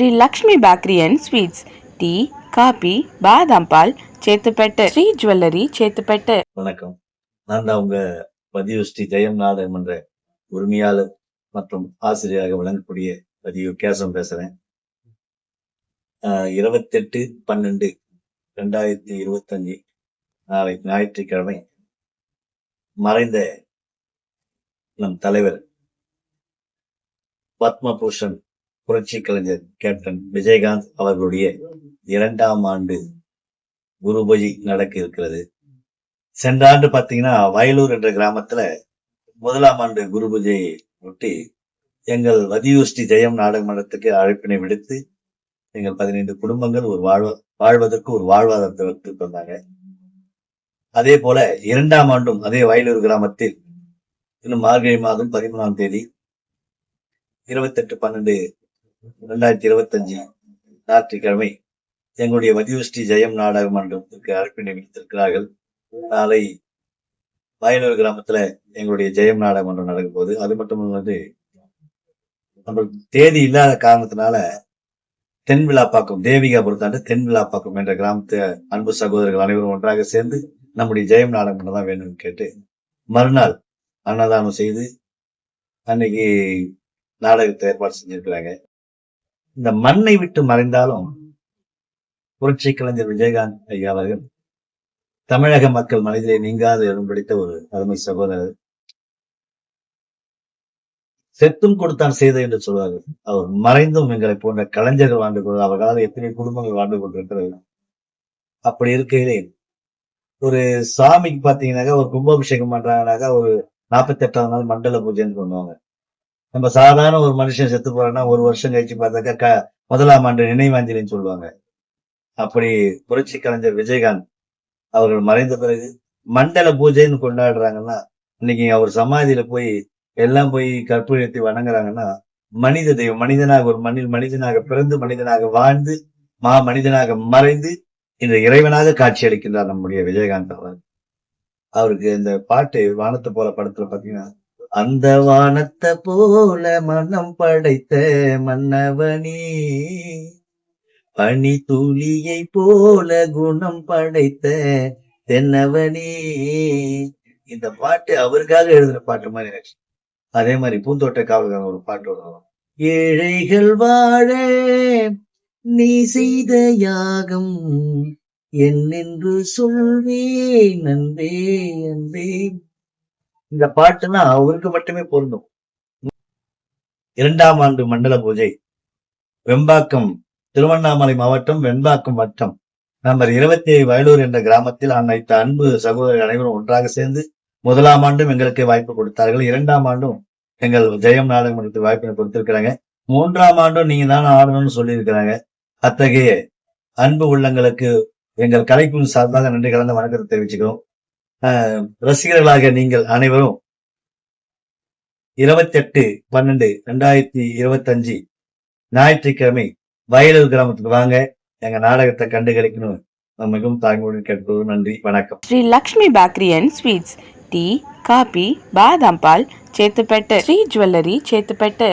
Sri Lakshmi bakery and sweets. Tea coffee பாதாம் பால் Chetpet. Sri jewellery Chetpet. வணக்கம். நான் தான் உங்க பதிவு ஸ்ரீ ஜெயம்நாதன் என்ற உரிமையாளர் மற்றும் ஆசிரியராக விளங்கக்கூடிய பதிவு கேசம் பேசுறேன். இருபத்தெட்டு பன்னெண்டு ரெண்டாயிரத்தி இருபத்தஞ்சு நாளை ஞாயிற்றுக்கிழமை மறைந்த நம் தலைவர் பத்மபூஷன் புரட்சி கலைஞர் கேப்டன் விஜயகாந்த் அவர்களுடைய இரண்டாம் ஆண்டு குருபூஜை நடக்க இருக்கிறது. சென்ற ஆண்டு பாத்தீங்கன்னா வயலூர் என்ற கிராமத்துல முதலாம் ஆண்டு குருபூஜையை ஒட்டி எங்கள் வதியூஷ்டி ஜெயம் நாடக மன்றத்துக்கு அழைப்பினை விடுத்து எங்கள் பதினைந்து குடும்பங்கள் ஒரு வாழ்வ வாழ்வதற்கு ஒரு வாழ்வாதாரத்தை வைத்து வந்தாங்க. அதே போல இரண்டாம் ஆண்டும் அதே வயலூர் கிராமத்தில் இன்னும் மார்கழி மாதம் பதிமூணாம் தேதி இருபத்தெட்டு பன்னெண்டு ரெண்டாயிரத்தி இருபத்தஞ்சு ஞாயிற்றுக்கிழமை எங்களுடைய வதியூஷ்டி ஜெயம் நாடக மன்றத்திற்கு அழைப்பினை விடுத்திருக்கிறார்கள் நாளை வயலூர் கிராமத்துல எங்களுடைய ஜெயம் நாடகம் மன்றம் நடக்கும் போது அது மட்டும் வந்து நம்மளுக்கு தேதி இல்லாத காரணத்தினால தென் விழாப்பாக்கம் தேவிகா பொறுத்தாண்டு தென் விழாப்பாக்கம் என்ற கிராமத்து அன்பு சகோதரர்கள் அனைவரும் ஒன்றாக சேர்ந்து நம்முடைய ஜெயம் நாடகம் தான் வேணும்னு கேட்டு மறுநாள் அன்னதானம் செய்து அன்னைக்கு நாடகத்தை ஏற்பாடு செஞ்சிருக்கிறாங்க. இந்த மண்ணை விட்டு மறைந்தாலும் புரட்சி கலைஞர் விஜயகாந்த் ஐயா அவர்கள் தமிழக மக்கள் மனதிலே நீங்காது இடம் பிடித்த ஒரு அருமை சகோதரர். செத்தும் கொடுத்தான் செய்த என்று சொல்வார்கள். அவர் மறைந்தும் எங்களை போன்ற கலைஞர்கள் வாழ்ந்து கொண்டு அவர்களால் எத்தனை குடும்பங்கள் வாழ்ந்து கொண்டிருக்கிறது. அப்படி இருக்கையிலே ஒரு சாமிக்கு பாத்தீங்கன்னாக்கா ஒரு கும்பாபிஷேகம் பண்றாங்கனாக்கா ஒரு நாற்பத்தி எட்டாவது நாள் மண்டல பூஜைன்னு பண்ணுவாங்க நம்ம சாதாரண ஒரு மனுஷன் செத்து போறான்னா ஒரு வருஷம் கழிச்சு பார்த்தாக்கா க- முதலாம் ஆண்டு நினைவாஞ்சலின்னு சொல்லுவாங்க. அப்படி புரட்சி கலைஞர் விஜயகாந்த் அவர்கள் மறைந்த பிறகு மண்டல பூஜைன்னு கொண்டாடுறாங்கன்னா இன்னைக்கு அவர் சமாதியில போய் எல்லாம் போய் கற்பூரத்தை வணங்குறாங்கன்னா மனித தெய்வம் மனிதனாக ஒரு மண்ணில் மனிதனாக பிறந்து மனிதனாக வாழ்ந்து மா மனிதனாக மறைந்து இந்த இறைவனாக காட்சி அளிக்கின்றார் நம்முடைய விஜயகாந்த் அவர் அவருக்கு இந்த பாட்டு வானத்தை போல படத்துல பாத்தீங்கன்னா அந்த வானத்தை போல மனம் படைத்த மன்னவனே. பனி துளியை போல குணம் படைத்த தென்னவனே. இந்த பாட்டு அவருக்காக எழுதின பாட்டு மாதிரி எனக்கு அதே மாதிரி பூந்தோட்ட காவல்காரன் ஒரு பாட்டு வரும். ஏழைகள் வாழ நீ செய்த யாகம் என்னென்று சொல்வே அன்பே அன்பே. இந்த பாட்டுனா அவருக்கு மட்டுமே பொருந்தும். இரண்டாம் ஆண்டு மண்டல பூஜை. வெம்பாக்கம் திருவண்ணாமலை மாவட்டம் வெண்பாக்கம் வட்டம். நம்பர் இருபத்தி ஏழு வயலூர் என்ற கிராமத்தில் அனைத்து அன்பு சகோதரர் அனைவரும் ஒன்றாக சேர்ந்து முதலாம் ஆண்டும் எங்களுக்கு வாய்ப்பு கொடுத்தார்கள். இரண்டாம் ஆண்டும் எங்கள் ஜெயம் நாடகம் மன்றத்துக்கு வாய்ப்பினை கொடுத்திருக்கிறாங்க. மூன்றாம் ஆண்டும் நீங்க தான் ஆடணும்னு சொல்லியிருக்கிறாங்க. அத்தகைய அன்பு உள்ளங்களுக்கு எங்கள் கலைக்குழு சார்பாக நன்றி கலந்த வணக்கத்தை தெரிவிச்சுக்கிறோம். ரசிகர்களாக நீங்கள் அனைவரும் இருபத்தி எட்டு பன்னெண்டு ரெண்டாயிரத்தி இருபத்தஞ்சு ஞாயிற்றுக்கிழமை வயலூர் கிராமத்துக்கு வாங்க. எங்க நாடகத்தை கண்டு கிடைக்கணும் மிகவும் தாழ்மையுடன் கேட்பது நன்றி வணக்கம். Sri Lakshmi bakery and sweets tea coffee பாதாம் பால் சேத்துப்பேட்டை ஸ்ரீ ஜுவல்லரி சேத்துப்பேட்டை.